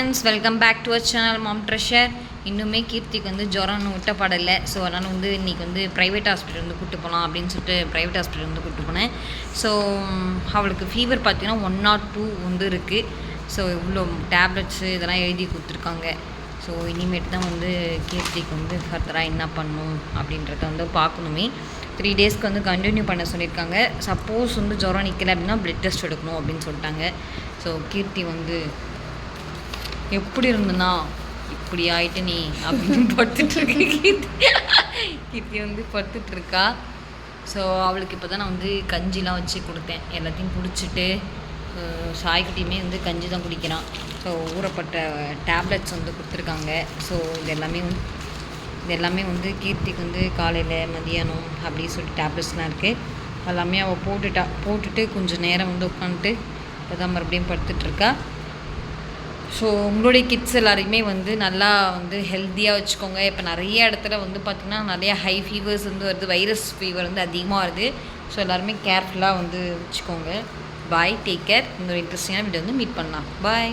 Friends welcome back to our channel mom treasure இன்னுமே கீர்த்திக்கு வந்து ஜுரம்னு விட்டப்படலை. ஸோ அதனால் வந்து இன்றைக்கி வந்து ப்ரைவேட் ஹாஸ்பிட்டல் வந்து கூட்டு போகலாம் அப்படின்னு சொல்லிட்டு ப்ரைவேட் ஹாஸ்பிட்டல் வந்து கூட்டு போனேன். ஸோ அவளுக்கு ஃபீவர் பார்த்தீங்கன்னா ஒன் நாட் டூ வந்து இருக்குது ஸோ இவ்வளோ டேப்லெட்ஸு இதெல்லாம் எழுதி கொடுத்துருக்காங்க. ஸோ இனிமேட்டு தான் வந்து கீர்த்திக்கு வந்து ஃபர்தராக என்ன பண்ணும் அப்படின்றத வந்து பார்க்கணுமே. த்ரீ டேஸ்க்கு வந்து கண்டினியூ பண்ண சொல்லியிருக்காங்க. சப்போஸ் வந்து ஜுரம் நிற்கலை அப்படின்னா பிளட் டெஸ்ட் எடுக்கணும் அப்படின்னு சொல்லிட்டாங்க. ஸோ கீர்த்தி வந்து எப்படி இருந்தனா? இப்படி ஆயிட்டு நீ அப்படின்னு படுத்துட்டு இருக்க கீர்த்தி. கீர்த்தி வந்து படுத்துட்டு இருக்கா ஸோ அவளுக்கு இப்போ தான் நான் வந்து கஞ்சிலாம் வச்சு கொடுத்தேன். எல்லாத்தையும் குடிச்சிட்டு அஹ், சாய்க்குட்டியுமே வந்து கஞ்சி தான் குடிக்கிறான். ஸோ ஊறப்பட்ட டேப்லெட்ஸ் வந்து கொடுத்துருக்காங்க. ஸோ இது எல்லாமே வந்து இது எல்லாமே வந்து கீர்த்திக்கு வந்து காலையில் மதியானம் அப்படின்னு சொல்லிட்டு டேப்லெட்ஸ்லாம் இருக்குது எல்லாமே அவள் போட்டுட்டா போட்டுட்டு கொஞ்சம் நேரம் வந்து உட்காந்துட்டு இப்போ தான் மறுபடியும் படுத்துட்ருக்கா ஸோ உங்களுடைய கிட்ஸ் எல்லாரையுமே வந்து நல்லா வந்து ஹெல்த்தியாக வச்சுக்கோங்க. இப்போ நிறைய இடத்துல வந்து பார்த்திங்கன்னா நிறையா ஹை ஃபீவர்ஸ் வந்து வருது. வைரஸ் ஃபீவர் வந்து அதிகமாக வருது. ஸோ எல்லாருமே கேர்ஃபுல்லாக வந்து வச்சுக்கோங்க. பாய் டேக் கேர் இன்னொரு இன்ட்ரெஸ்டிங்கான வீடியோ வந்து மீட் பண்ணலாம். பாய்